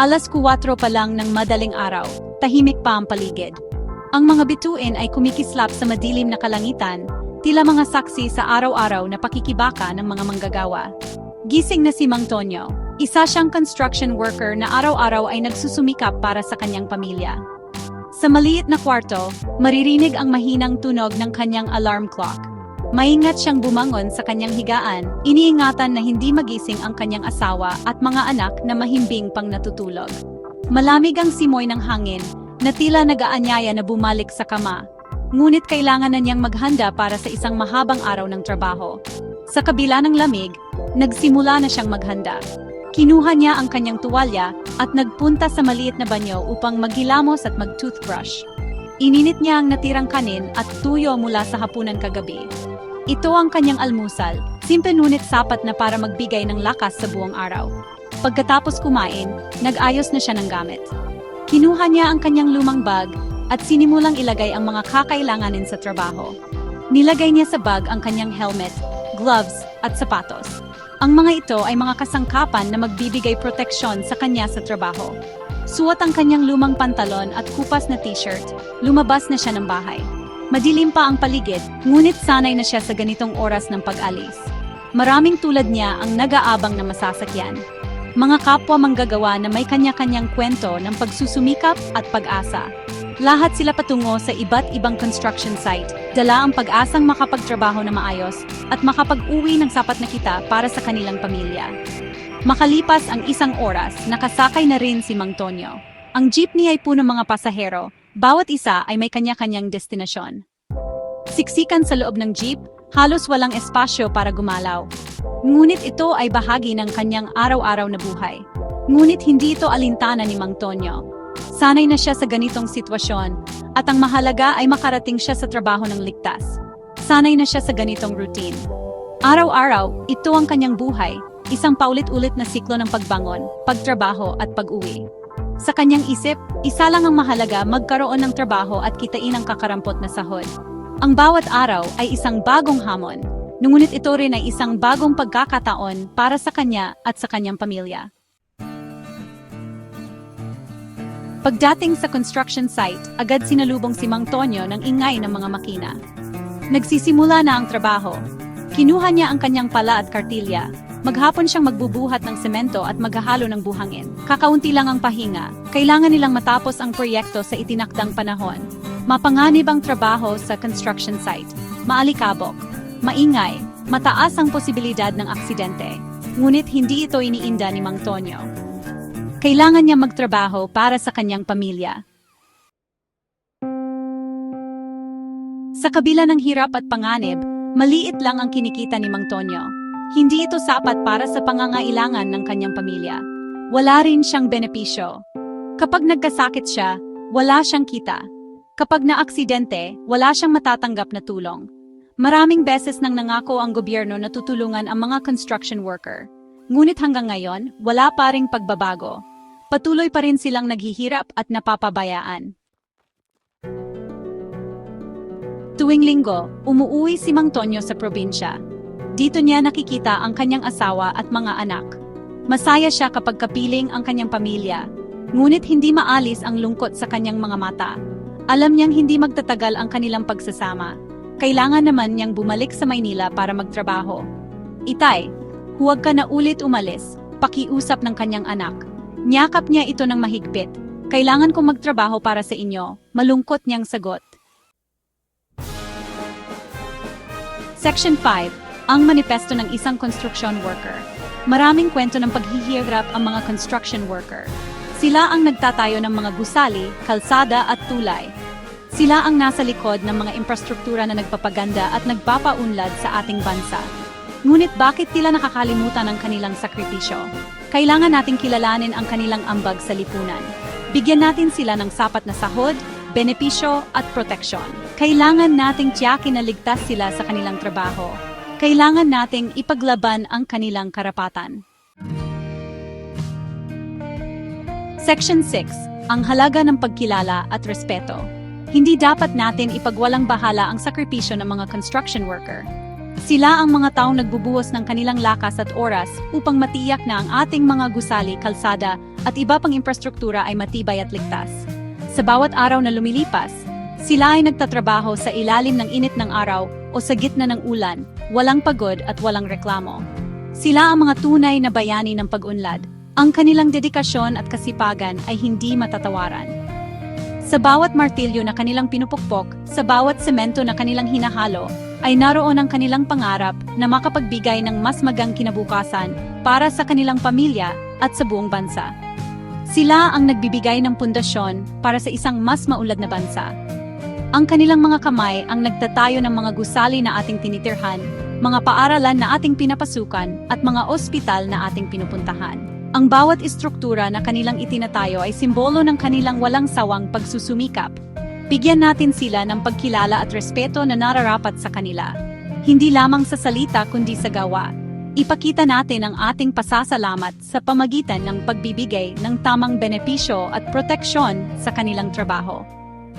Alas 4 pa lang ng madaling araw, tahimik pa ang paligid. Ang mga bituin ay kumikislap sa madilim na kalangitan, tila mga saksi sa araw-araw na pakikibaka ng mga manggagawa. Gising na si Mang Tonyo, isa siyang construction worker na araw-araw ay nagsusumikap para sa kanyang pamilya. Sa maliit na kwarto, maririnig ang mahinang tunog ng kanyang alarm clock. Maingat siyang bumangon sa kanyang higaan, iniingatan na hindi magising ang kanyang asawa at mga anak na mahimbing pang natutulog. Malamig ang simoy ng hangin, na tila nagaanyaya na bumalik sa kama. Ngunit kailangan na niyang maghanda para sa isang mahabang araw ng trabaho. Sa kabila ng lamig, nagsimula na siyang maghanda. Kinuha niya ang kanyang tuwalya at nagpunta sa maliit na banyo upang maghilamos at mag-toothbrush. Ininit niya ang natirang kanin at tuyo mula sa hapunan kagabi. Ito ang kanyang almusal, simple ngunit sapat na para magbigay ng lakas sa buong araw. Pagkatapos kumain, nag-ayos na siya ng gamit. Kinuha niya ang kanyang lumang bag at sinimulang ilagay ang mga kakailanganin sa trabaho. Nilagay niya sa bag ang kanyang helmet, gloves, at sapatos. Ang mga ito ay mga kasangkapan na magbibigay proteksyon sa kanya sa trabaho. Suot ang kanyang lumang pantalon at kupas na t-shirt, lumabas na siya ng bahay. Madilim pa ang paligid, ngunit sanay na siya sa ganitong oras ng pag-alis. Maraming tulad niya ang nag-aabang na masasakyan. Mga kapwa manggagawa na may kanya-kanyang kwento ng pagsusumikap at pag-asa. Lahat sila patungo sa iba't ibang construction site, dala ang pag-asang makapagtrabaho na maayos at makapag-uwi ng sapat na kita para sa kanilang pamilya. Makalipas ang isang oras, nakasakay na rin si Mang Tonyo. Ang jeepney ay puno mga pasahero, bawat isa ay may kanya-kanyang destinasyon. Siksikan sa loob ng jeep, halos walang espasyo para gumalaw. Ngunit ito ay bahagi ng kanyang araw-araw na buhay. Ngunit hindi ito alintana ni Mang Tonyo. Sanay na siya sa ganitong sitwasyon, at ang mahalaga ay makarating siya sa trabaho ng ligtas. Sanay na siya sa ganitong routine. Araw-araw, ito ang kanyang buhay, isang paulit-ulit na siklo ng pagbangon, pagtrabaho at pag-uwi. Sa kanyang isip, isa lang ang mahalaga magkaroon ng trabaho at kitain ang kakarampot na sahod. Ang bawat araw ay isang bagong hamon, ngunit ito rin ay isang bagong pagkakataon para sa kanya at sa kanyang pamilya. Pagdating sa construction site, agad sinalubong si Mang Tonyo ng ingay ng mga makina. Nagsisimula na ang trabaho. Kinuha niya ang kanyang pala at kartilya. Maghapon siyang magbubuhat ng semento at maghahalo ng buhangin. Kakaunti lang ang pahinga. Kailangan nilang matapos ang proyekto sa itinakdang panahon. Mapanganib ang trabaho sa construction site. Maalikabok, maingay, mataas ang posibilidad ng aksidente. Ngunit hindi ito iniinda ni Mang Tonyo. Kailangan niya magtrabaho para sa kanyang pamilya. Sa kabila ng hirap at panganib, maliit lang ang kinikita ni Mang Tonyo. Hindi ito sapat para sa pangangailangan ng kanyang pamilya. Wala rin siyang benepisyo. Kapag nagkasakit siya, wala siyang kita. Kapag naaksidente, wala siyang matatanggap na tulong. Maraming beses nang nangako ang gobyerno na tutulungan ang mga construction worker. Ngunit hanggang ngayon, wala pa ring pagbabago. Patuloy pa rin silang naghihirap at napapabayaan. Tuwing linggo, umuuwi si Mang Tonyo sa probinsya. Dito niya nakikita ang kanyang asawa at mga anak. Masaya siya kapag kapiling ang kanyang pamilya. Ngunit hindi maalis ang lungkot sa kanyang mga mata. Alam niyang hindi magtatagal ang kanilang pagsasama. Kailangan naman niyang bumalik sa Maynila para magtrabaho. Itay, huwag ka na ulit umalis, pakiusap ng kanyang anak. Niyakap niya ito ng mahigpit. Kailangan kong magtrabaho para sa inyo, malungkot niyang sagot. Section 5, ang manifesto ng isang construction worker. Maraming kwento ng paghihirap ang mga construction worker. Sila ang nagtatayo ng mga gusali, kalsada at tulay. Sila ang nasa likod ng mga infrastruktura na nagpapaganda at nagpapaunlad sa ating bansa. Ngunit bakit tila nakakalimutan ang kanilang sakripisyo? Kailangan nating kilalanin ang kanilang ambag sa lipunan. Bigyan natin sila ng sapat na sahod, benepisyo at proteksyon. Kailangan nating tiyakin na ligtas sila sa kanilang trabaho. Kailangan nating ipaglaban ang kanilang karapatan. Section 6. Ang halaga ng pagkilala at respeto. Hindi dapat natin ipagwalang bahala ang sakripisyo ng mga construction worker. Sila ang mga taong nagbubuhos ng kanilang lakas at oras upang matiyak na ang ating mga gusali, kalsada at iba pang infrastruktura ay matibay at ligtas. Sa bawat araw na lumilipas, sila ay nagtatrabaho sa ilalim ng init ng araw o sa gitna ng ulan, walang pagod at walang reklamo. Sila ang mga tunay na bayani ng pag-unlad. Ang kanilang dedikasyon at kasipagan ay hindi matatawaran. Sa bawat martilyo na kanilang pinupukpok, sa bawat semento na kanilang hinahalo, ay naroon ang kanilang pangarap na makapagbigay ng mas magang kinabukasan para sa kanilang pamilya at sa buong bansa. Sila ang nagbibigay ng pundasyon para sa isang mas maulad na bansa. Ang kanilang mga kamay ang nagtatayo ng mga gusali na ating tinitirhan, mga paaralan na ating pinapasukan at mga ospital na ating pinupuntahan. Ang bawat istruktura na kanilang itinatayo ay simbolo ng kanilang walang sawang pagsusumikap Bigyan natin sila ng pagkilala at respeto na nararapat sa kanila. Hindi lamang sa salita kundi sa gawa. Ipakita natin ang ating pasasalamat sa pamagitan ng pagbibigay ng tamang benepisyo at proteksyon sa kanilang trabaho.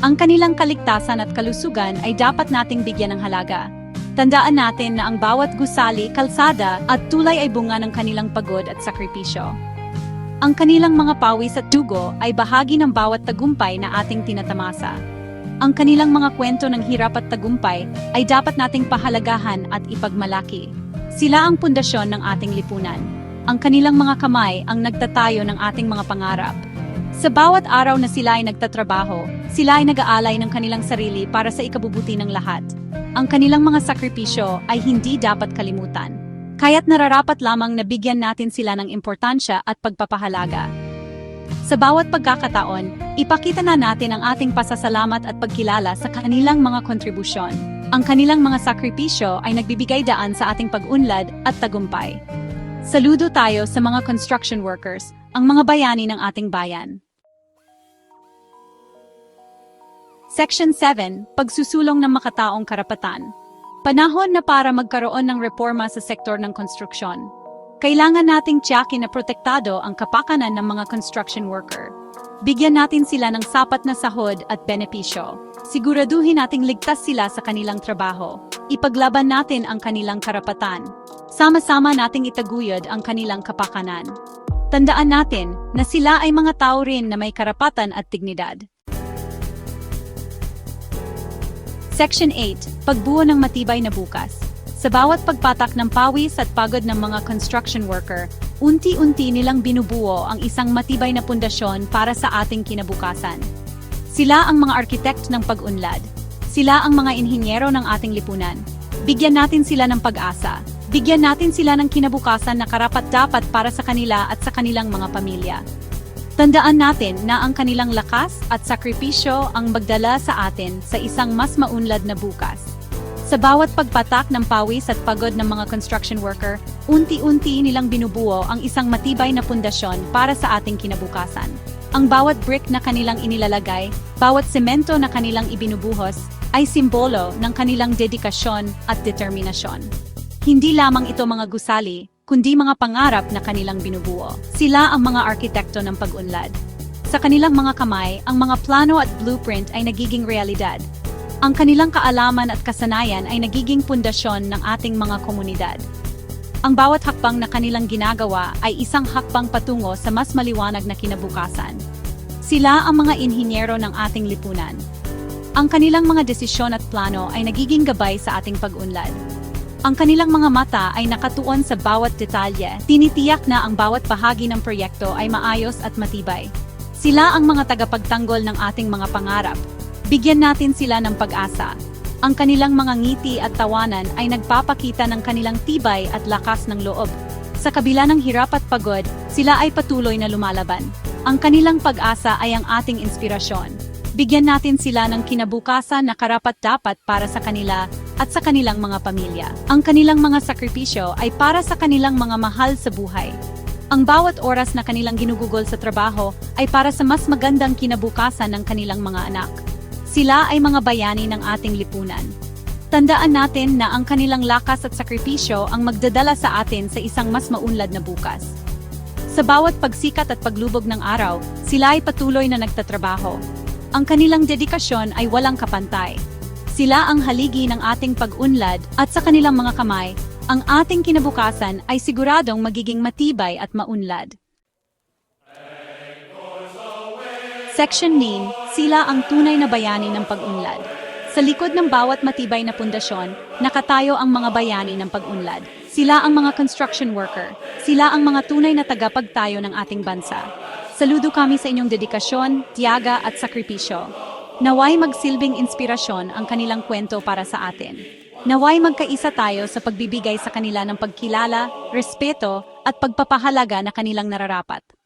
Ang kanilang kaligtasan at kalusugan ay dapat nating bigyan ng halaga. Tandaan natin na ang bawat gusali, kalsada at tulay ay bunga ng kanilang pagod at sakripisyo. Ang kanilang mga pawis at dugo ay bahagi ng bawat tagumpay na ating tinatamasa. Ang kanilang mga kwento ng hirap at tagumpay ay dapat nating pahalagahan at ipagmalaki. Sila ang pundasyon ng ating lipunan. Ang kanilang mga kamay ang nagtatayo ng ating mga pangarap. Sa bawat araw na sila ay nagtatrabaho, sila ay nag-aalay ng kanilang sarili para sa ikabubuti ng lahat. Ang kanilang mga sakripisyo ay hindi dapat kalimutan. Kaya't nararapat lamang na bigyan natin sila ng importansya at pagpapahalaga. Sa bawat pagkakataon, ipakita na natin ang ating pasasalamat at pagkilala sa kanilang mga kontribusyon. Ang kanilang mga sakripisyo ay nagbibigay daan sa ating pag-unlad at tagumpay. Saludo tayo sa mga construction workers, ang mga bayani ng ating bayan. Section 7, Pagsusulong ng makataong karapatan. Panahon na para magkaroon ng reforma sa sektor ng konstruksyon. Kailangan nating tiyakin na protektado ang kapakanan ng mga construction worker. Bigyan natin sila ng sapat na sahod at benepisyo. Siguraduhin nating ligtas sila sa kanilang trabaho. Ipaglaban natin ang kanilang karapatan. Sama-sama nating itaguyod ang kanilang kapakanan. Tandaan natin na sila ay mga tao rin na may karapatan at dignidad. Section 8. Pagbuo ng matibay na bukas. Sa bawat pagpatak ng pawis at pagod ng mga construction worker, unti-unti nilang binubuo ang isang matibay na pundasyon para sa ating kinabukasan. Sila ang mga architect ng pag-unlad. Sila ang mga inhinyero ng ating lipunan. Bigyan natin sila ng pag-asa. Bigyan natin sila ng kinabukasan na karapat-dapat para sa kanila at sa kanilang mga pamilya. Tandaan natin na ang kanilang lakas at sakripisyo ang magdala sa atin sa isang mas maunlad na bukas. Sa bawat pagpatak ng pawis at pagod ng mga construction worker, unti-unti nilang binubuo ang isang matibay na pundasyon para sa ating kinabukasan. Ang bawat brick na kanilang inilalagay, bawat semento na kanilang ibinubuhos, ay simbolo ng kanilang dedikasyon at determinasyon. Hindi lamang ito mga gusali, kundi mga pangarap na kanilang binubuo. Sila ang mga arkitekto ng pag-unlad. Sa kanilang mga kamay, ang mga plano at blueprint ay nagiging realidad. Ang kanilang kaalaman at kasanayan ay nagiging pundasyon ng ating mga komunidad. Ang bawat hakbang na kanilang ginagawa ay isang hakbang patungo sa mas maliwanag na kinabukasan. Sila ang mga inhinyero ng ating lipunan. Ang kanilang mga desisyon at plano ay nagiging gabay sa ating pag-unlad. Ang kanilang mga mata ay nakatuon sa bawat detalye, tinitiyak na ang bawat bahagi ng proyekto ay maayos at matibay. Sila ang mga tagapagtanggol ng ating mga pangarap. Bigyan natin sila ng pag-asa. Ang kanilang mga ngiti at tawanan ay nagpapakita ng kanilang tibay at lakas ng loob. Sa kabila ng hirap at pagod, sila ay patuloy na lumalaban. Ang kanilang pag-asa ay ang ating inspirasyon. Bigyan natin sila ng kinabukasan na karapat-dapat para sa kanila at sa kanilang mga pamilya. Ang kanilang mga sakripisyo ay para sa kanilang mga mahal sa buhay. Ang bawat oras na kanilang ginugugol sa trabaho ay para sa mas magandang kinabukasan ng kanilang mga anak. Sila ay mga bayani ng ating lipunan. Tandaan natin na ang kanilang lakas at sakripisyo ang magdadala sa atin sa isang mas maunlad na bukas. Sa bawat pagsikat at paglubog ng araw, sila ay patuloy na nagtatrabaho. Ang kanilang dedikasyon ay walang kapantay. Sila ang haligi ng ating pag-unlad at sa kanilang mga kamay, ang ating kinabukasan ay siguradong magiging matibay at maunlad. Section 9, sila ang tunay na bayani ng pag-unlad. Sa likod ng bawat matibay na pundasyon, nakatayo ang mga bayani ng pag-unlad. Sila ang mga construction worker. Sila ang mga tunay na tagapagtayo ng ating bansa. Saludo kami sa inyong dedikasyon, tiyaga at sakripisyo. Naway magsilbing inspirasyon ang kanilang kwento para sa atin. Naway magkaisa tayo sa pagbibigay sa kanila ng pagkilala, respeto at pagpapahalaga na kanilang nararapat.